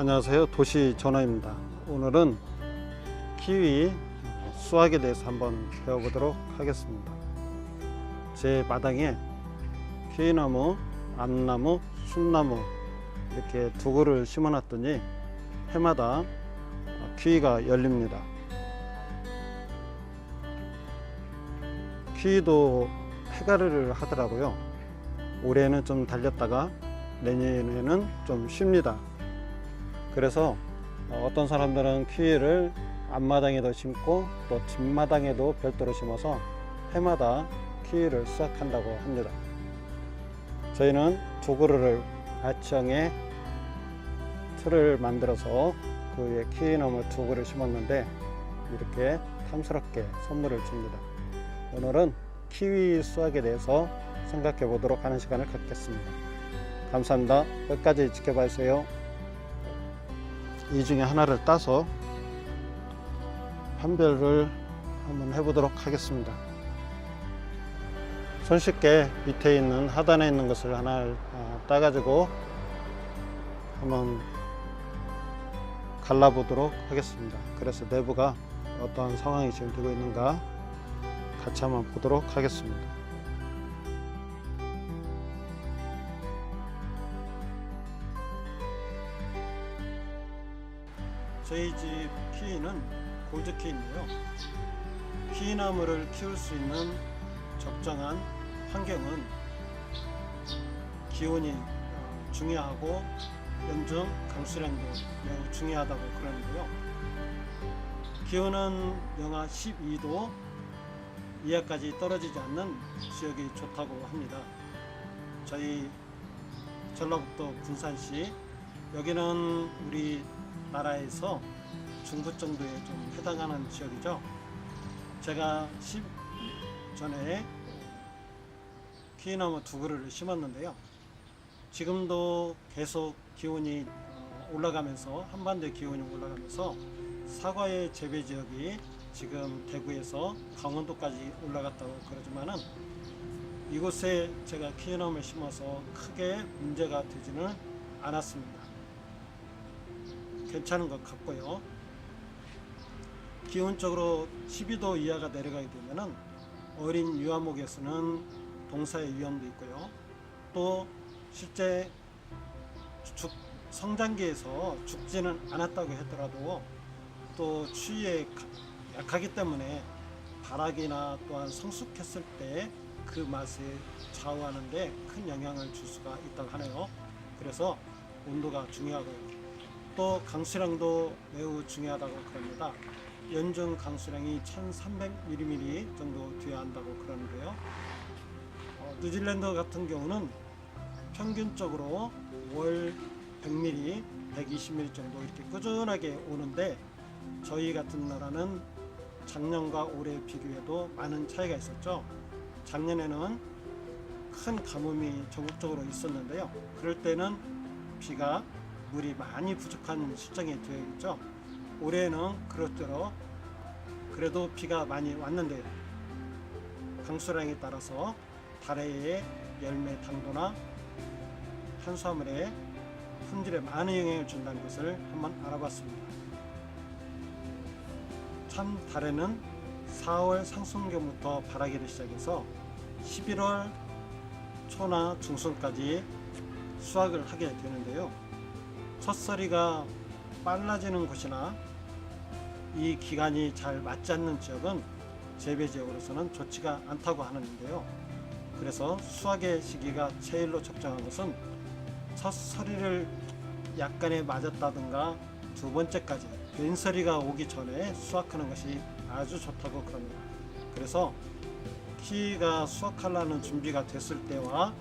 안녕하세요. 도시 전화입니다. 오늘은 키위 수확에 대해서 한번 배워보도록 하겠습니다. 제 마당에 키위나무, 암나무, 순나무 이렇게 두 그루를 심어놨더니 해마다 키위가 열립니다. 키위도 해가리를 하더라고요. 올해는 좀 달렸다가 내년에는 좀 쉽니다. 그래서 어떤 사람들은 키위를 앞마당에도 심고 또 뒷마당에도 별도로 심어서 해마다 키위를 수확한다고 합니다. 저희는 두 그루를 아치형에 틀을 만들어서 그 위에 키위나무 두 그루 심었는데 이렇게 탐스럽게 선물을 줍니다. 오늘은 키위 수확에 대해서 생각해 보도록 하는 시간을 갖겠습니다. 감사합니다. 끝까지 지켜봐 주세요. 이 중에 하나를 따서 판별을 한번 해보도록 하겠습니다. 손쉽게 밑에 있는 하단에 있는 것을 하나 아, 따가지고 한번 갈라보도록 하겠습니다. 그래서 내부가 어떠한 상황이 지금 되고 있는가 같이 한번 보도록 하겠습니다. 집 키위는 골드키인데요. 키위나무를 키울 수 있는 적정한 환경은 기온이 어, 중요하고 연중 강수량도 매우 중요하다고 그러는데요. 기온은 영하 12도 이하까지 떨어지지 않는 지역이 좋다고 합니다. 저희 전라북도 군산시 여기는 우리 나라에서 중부 정도에 좀 해당하는 지역이죠. 제가 10 전에 키위나무 두 그루를 심었는데요. 지금도 계속 기온이 어, 올라가면서 한반도 기온이 올라가면서 사과의 재배 지역이 지금 대구에서 강원도까지 올라갔다고 그러지만은 이곳에 제가 키위나무를 심어서 크게 문제가 되지는 않았습니다. 괜찮은 것 같고요. 기온적으로 12도 이하가 내려가게 되면은 어린 유아목에서는 동사의 위험도 있고요. 또 실제 죽, 성장기에서 죽지는 않았다고 하더라도 또 추위에 가- 약하기 때문에 발악이나 또한 성숙했을 때 그 맛에 좌우하는데 큰 영향을 줄 수가 있다고 하네요. 그래서 온도가 중요하고요. 또 강수량도 매우 중요하다고 그럽니다. 연중 강수량이 1300mm 정도 돼야 한다고 그러는데요. 어, 뉴질랜드 같은 경우는 평균적으로 월 100mm, 120mm 정도 이렇게 꾸준하게 오는데 저희 같은 나라는 작년과 올해 비교해도 많은 차이가 있었죠. 작년에는 큰 가뭄이 전국적으로 있었는데요. 그럴 때는 비가 물이 많이 부족한 실정이 되어 있죠. 올해는 그렇대로 그래도 비가 많이 왔는데 강수량에 따라서 달의 열매 당도나 탄수화물의 품질에 많은 영향을 준다는 것을 한번 알아봤습니다. 참 달에는 4월 상순경부터 바라기를 시작해서 11월 초나 중순까지 수확을 하게 되는데요. 첫서리가 빨라지는 곳이나 이 기간이 잘 맞지 않는 지역은 재배 지역으로서는 좋지가 않다고 하는데요. 그래서 수확의 시기가 제일로 적정한 것은 첫 서리를 약간에 맞았다든가 두 번째까지 왼서리가 오기 전에 수확하는 것이 아주 좋다고 그럽니다. 그래서 키가 수확하려는 준비가 됐을 때와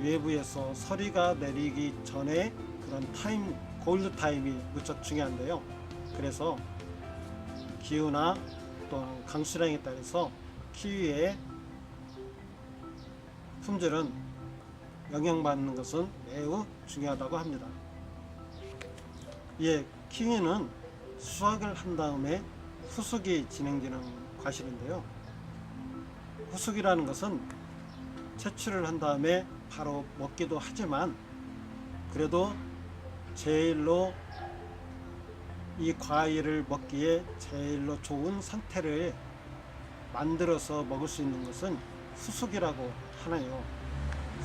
외부에서 서리가 내리기 전에 그런 타임 골드 타임이 무척 중요한데요. 그래서 기후나 또 강수량에 따라서 키위의 품질은 영향받는 것은 매우 중요하다고 합니다. 예, 키위는 수확을 한 다음에 후숙이 진행되는 과실인데요. 후숙이라는 것은 채취를 한 다음에 바로 먹기도 하지만 그래도 제일로 이 과일을 먹기에 제일로 좋은 상태를 만들어서 먹을 수 있는 것은 수숙이라고 하나요.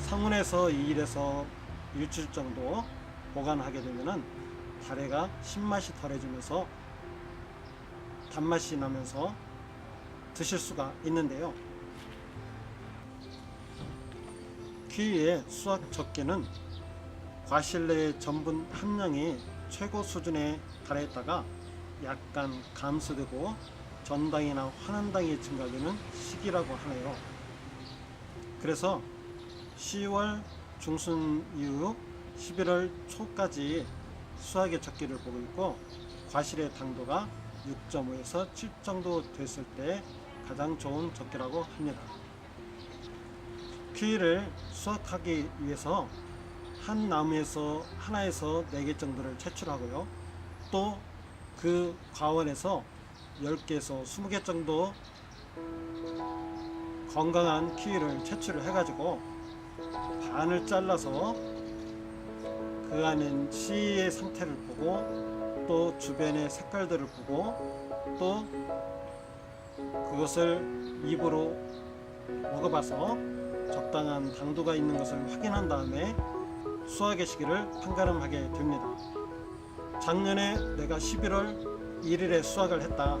상온에서 2일에서 일주일 정도 보관하게 되면은 다래가 신맛이 덜해지면서 단맛이 나면서 드실 수가 있는데요. 키위의 수확 적기는 과실 내의 전분 함량이 최고 수준에 달했다가 약간 감소되고 전당이나 환원당이 증가되는 시기라고 하네요. 그래서 10월 중순 이후 11월 초까지 수확의 적기를 보고 있고 과실의 당도가 6.5에서 7 정도 됐을 때 가장 좋은 적기라고 합니다. 키위를 수확하기 위해서 한 나무에서 하나에서 네 개 정도를 채출하고요. 또 그 과원에서 10개에서 20개 정도 건강한 키위를 채출을 해가지고 반을 잘라서 그 안에 씨의 상태를 보고 또 주변의 색깔들을 보고 또 그것을 입으로 먹어봐서 적당한 당도가 있는 것을 확인한 다음에 수확의 시기를 판가름하게 됩니다. 작년에 내가 11월 1일에 수확을 했다.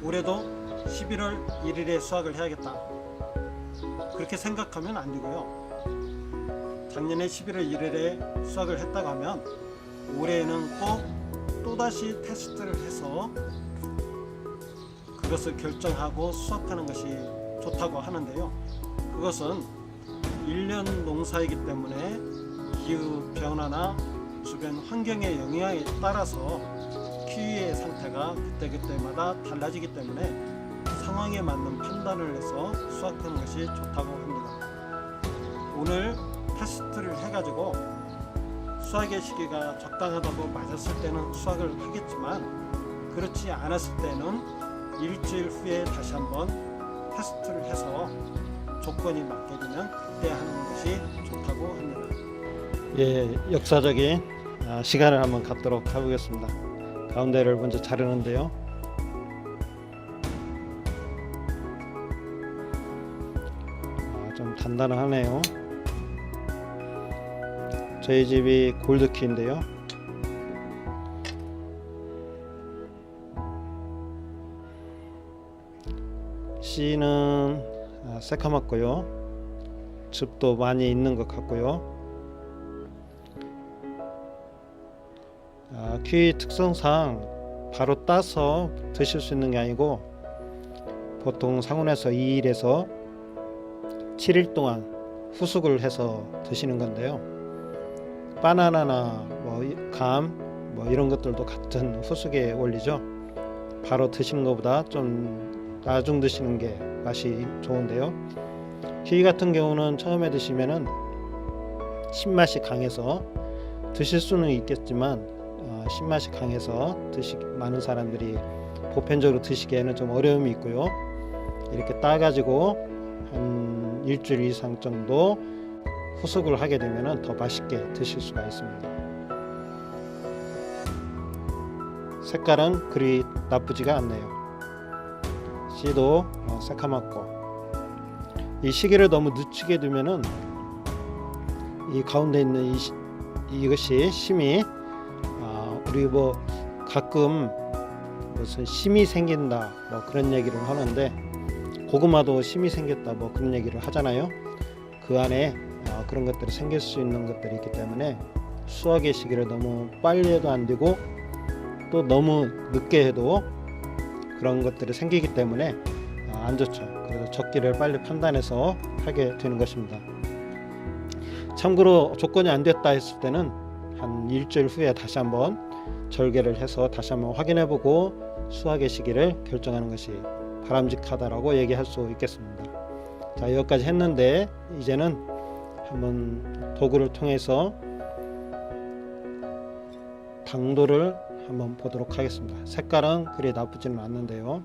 올해도 11월 1일에 수확을 해야겠다. 그렇게 생각하면 안 되고요. 작년에 11월 1일에 수확을 했다고 하면 올해에는 꼭 또다시 테스트를 해서 그것을 결정하고 수확하는 것이 좋다고 하는데요. 그것은 1년 농사이기 때문에 기후 변화나 주변 환경의 영향에 따라서 키위의 상태가 그때그때마다 달라지기 때문에 상황에 맞는 판단을 해서 수확하는 것이 좋다고 합니다. 오늘 테스트를 해가지고 수확의 시기가 적당하다고 맞았을 때는 수확을 하겠지만 그렇지 않았을 때는 일주일 후에 다시 한번 테스트를 해서 조건이 맞게 되면 그때 하는 것이 좋다고 합니다. 예, 역사적인 아, 시간을 한번 갖도록 해보겠습니다. 가운데를 먼저 자르는데요. 아, 좀 단단하네요. 저희 집이 골드키인데요. 씨는 아, 새카맣고요. 즙도 많이 있는 것 같고요. 아, 키위 특성상 바로 따서 드실 수 있는 게 아니고 보통 상온에서 2일에서 7일 동안 후숙을 해서 드시는 건데요. 바나나나 뭐 감 뭐 이런 것들도 같은 후숙의 원리죠. 바로 드시는 것보다 좀 나중 드시는 게 맛이 좋은데요. 키위 같은 경우는 처음에 드시면은 신맛이 강해서 드실 수는 있겠지만 어, 신맛이 강해서 드시 많은 사람들이 보편적으로 드시기에는 좀 어려움이 있고요. 이렇게 따가지고 한 일주일 이상 정도 후숙을 하게 되면 더 맛있게 드실 수가 있습니다. 색깔은 그리 나쁘지가 않네요. 씨도 어, 새카맣고 이 시기를 너무 늦추게 두면은 이 가운데 있는 이 시- 이것이 심이 아, 우리 뭐 가끔 무슨 심이 생긴다 뭐 그런 얘기를 하는데 고구마도 심이 생겼다 뭐 그런 얘기를 하잖아요. 그 안에 아, 그런 것들이 생길 수 있는 것들이 있기 때문에 수확의 시기를 너무 빨리 해도 안 되고 또 너무 늦게 해도 그런 것들이 생기기 때문에 아, 안 좋죠. 그래서 적기를 빨리 판단해서 하게 되는 것입니다. 참고로 조건이 안 됐다 했을 때는 한 일주일 후에 다시 한번 절개를 해서 다시 한번 확인해 보고 수확의 시기를 결정하는 것이 바람직하다라고 얘기할 수 있겠습니다. 자, 여기까지 했는데 이제는 한번 도구를 통해서 당도를 한번 보도록 하겠습니다. 색깔은 그리 나쁘지는 않는데요.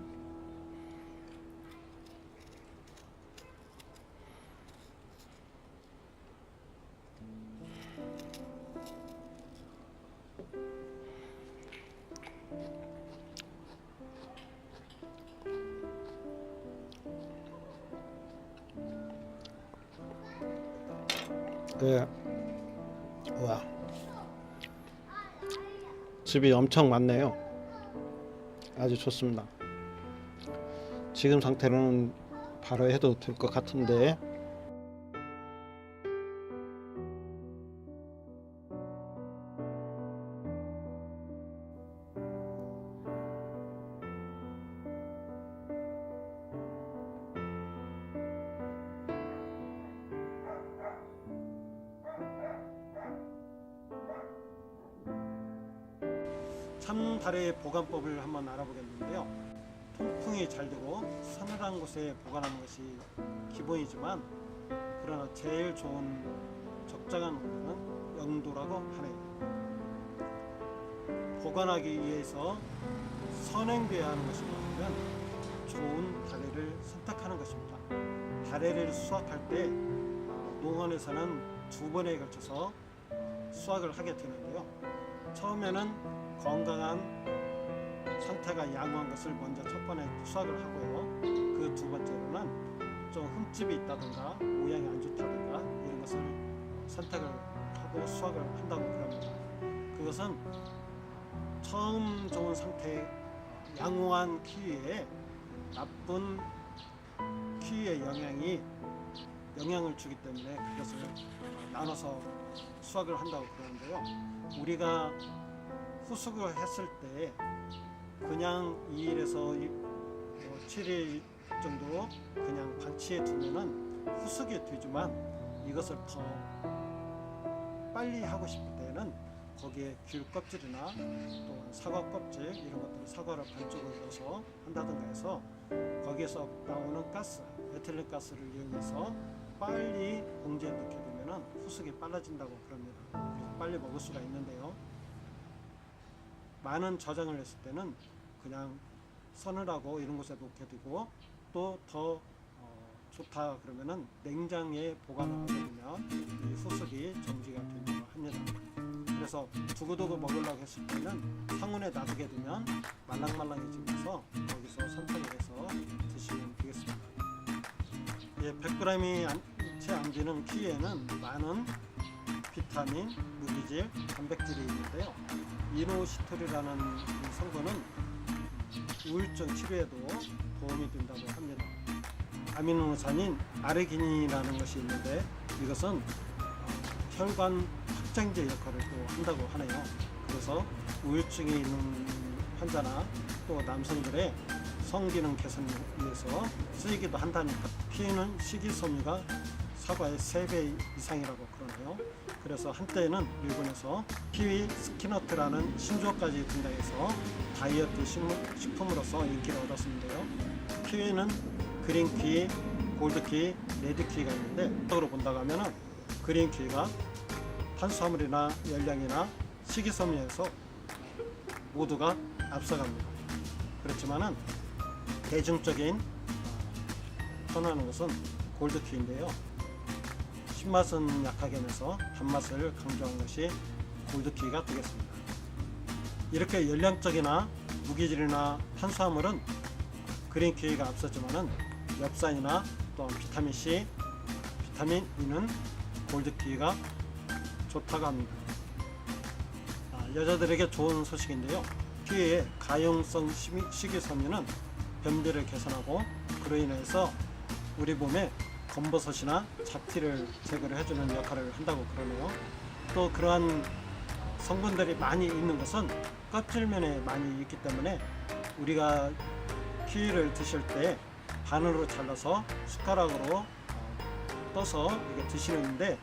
예. 와. 즙이 엄청 많네요. 아주 좋습니다. 지금 상태로는 바로 해도 될 것 같은데 참다래 보관법을 한번 알아보겠는데요. 통풍이 잘 되고 서늘한 곳에 보관하는 것이 기본이지만 그러나 제일 좋은 적당한 온도는 영도라고 하네요. 보관하기 위해서 선행돼야 하는 것이 뭐냐면 좋은 다래를 선택하는 것입니다. 다래를 수확할 때 어, 농원에서는 두 번에 걸쳐서 수확을 하게 되는데요. 처음에는 건강한 상태가 양호한 것을 먼저 첫 번에 수확을 하고요. 그 두 번째로는 좀 흠집이 있다든가 모양이 안 좋다든가 이런 것을 선택을 하고 수확을 한다고 그럽니다. 그것은 처음 좋은 상태 양호한 키위에 나쁜 키위의 영향이 영향을 주기 때문에 그것을 나눠서 수확을 한다고 그러는데요. 우리가 후숙을 했을 때 그냥 2일에서 7일 정도 그냥 방치해 두면은 후숙이 되지만 이것을 더 빨리 하고 싶을 때는 거기에 귤 껍질이나 또 사과 껍질 이런 것들을 사과를 반쪽을 넣어서 한다든가 해서 거기에서 나오는 가스, 에틸렌 가스를 이용해서 빨리 봉지에 넣게 되면은 후숙이 빨라진다고 그럽니다. 빨리 먹을 수가 있는데요. 많은 저장을 했을 때는 그냥 서늘하고 이런 곳에 놓게 되고 또 더 좋다 그러면은 냉장에 보관하게 되면 이 후숙이 정지가 된다고 합니다. 그래서 두고두고 먹으려고 했을 때는 상온에 놔두게 되면 말랑말랑해지면서 거기서 선택을 해서 드시면 되겠습니다. 예, 100g이 채 안 되는 키에는 많은 비타민, 무기질, 단백질이 있는데요. 이노시톨이라는 이 성분은 우울증 치료에도 도움이 된다고 합니다. 아미노산인 아르기닌이라는 것이 있는데 이것은 어, 혈관 확장제 역할을 또 한다고 하네요. 그래서 우울증이 있는 환자나 또 남성들의 성기능 개선을 위해서 쓰이기도 한다니까 피해는 식이섬유가 사과의 3배 이상이라고 그러네요. 그래서 한때는 일본에서 키위 스키너트라는 신조어까지 등장해서 다이어트 식품으로서 인기를 얻었는데요. 키위는 그린 키위, 골드 키위, 레드 키위가 있는데 적으로 본다고 하면은 그린 키위가 탄수화물이나 열량이나 식이섬유에서 모두가 앞서갑니다. 그렇지만은 대중적인 선호하는 것은 골드 키위인데요. 신맛은 약하게 내서 단맛을 강조한 것이 골드키가 되겠습니다. 이렇게 열량적이나 무기질이나 탄수화물은 그린키가 앞서지만은 엽산이나 또 비타민 C, 비타민 E는 골드키가 좋다고 합니다. 아, 여자들에게 좋은 소식인데요. 키위의 가용성 식- 식이섬유는 변비를 개선하고 그로 인해서 우리 몸에 검버섯이나 잡티를 제거를 해주는 역할을 한다고 그러네요. 또 그러한 성분들이 많이 있는 것은 껍질면에 많이 있기 때문에 우리가 키위를 드실 때 반으로 잘라서 숟가락으로 어, 떠서 이렇게 드시는데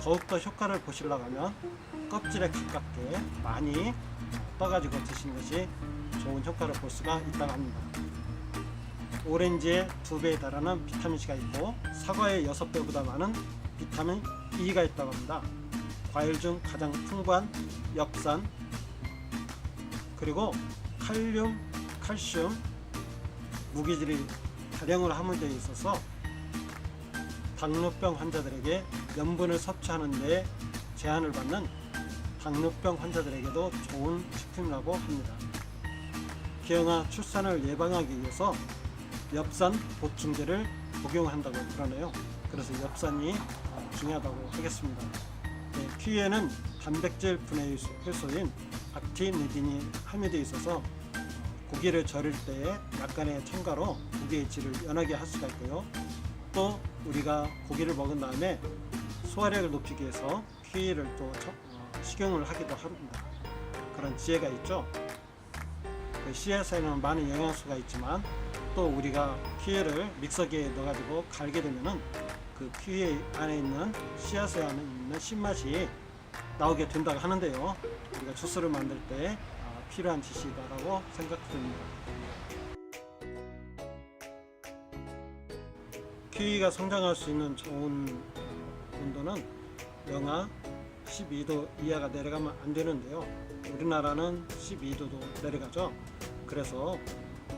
더욱더 효과를 보시려고 하면 껍질에 가깝게 많이 떠가지고 드시는 것이 좋은 효과를 볼 수가 있다고 합니다. 오렌지에 두 배에 달하는 비타민 C가 있고 사과에 여섯 배보다 많은 비타민 E가 있다고 합니다. 과일 중 가장 풍부한 엽산 그리고 칼륨, 칼슘, 무기질이 다량으로 함유되어 있어서 당뇨병 환자들에게 염분을 섭취하는 데 제한을 받는 당뇨병 환자들에게도 좋은 식품이라고 합니다. 기형아 출산을 예방하기 위해서 엽산 보충제를 복용한다고 그러네요. 그래서 엽산이 중요하다고 하겠습니다. 네, 키위에는 단백질 분해 효소인 악티니딘이 함유되어 있어서 고기를 절일 때 약간의 첨가로 고기의 질을 연하게 할 수가 있고요. 또 우리가 고기를 먹은 다음에 소화력을 높이기 위해서 키위를 또 저- 어, 식용을 하기도 합니다. 그런 지혜가 있죠. 그 씨앗에는 많은 영양소가 있지만 또 우리가 키위를 믹서기에 넣어가지고 갈게 되면은 그 키위 안에 있는 씨앗에 안에 있는 신맛이 나오게 된다고 하는데요. 우리가 주스를 만들 때 아, 필요한 지시다라고 생각됩니다. 키위가 성장할 수 있는 좋은 온도는 영하 12도 이하가 내려가면 안 되는데요. 우리나라는 12도도 내려가죠. 그래서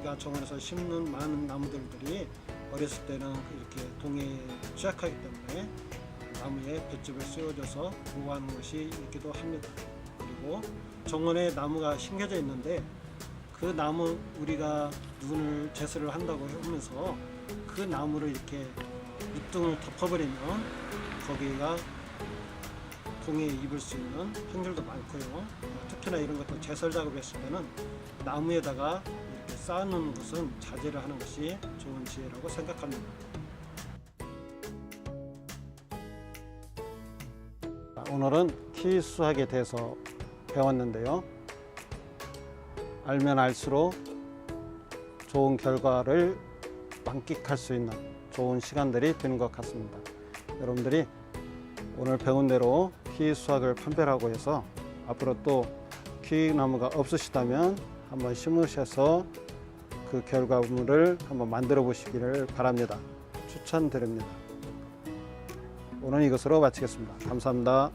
우리가 정원에서 심는 많은 나무들들이 어렸을 때는 이렇게 동해에 취약하기 때문에 나무에 볏짚을 씌워줘서 보호하는 것이 있기도 합니다. 그리고 정원에 나무가 심겨져 있는데 그 나무 우리가 눈을 제설을 한다고 하면서 그 나무를 이렇게 밑둥을 덮어버리면 거기가 동해에 입을 수 있는 확률도 많고요. 특히나 이런 것도 제설 작업했을 때는 나무에다가 쌓는 것은 자제를 하는 것이 좋은 지혜라고 생각합니다. 오늘은 키위 수학에 대해서 배웠는데요. 알면 알수록 좋은 결과를 만끽할 수 있는 좋은 시간들이 되는 것 같습니다. 여러분들이 오늘 배운 대로 키위 수확을 판별하고 해서 앞으로 또 키위 나무가 없으시다면 한번 심으셔서 그 결과물을 한번 만들어 보시기를 바랍니다. 추천드립니다. 오늘 이것으로 마치겠습니다. 감사합니다.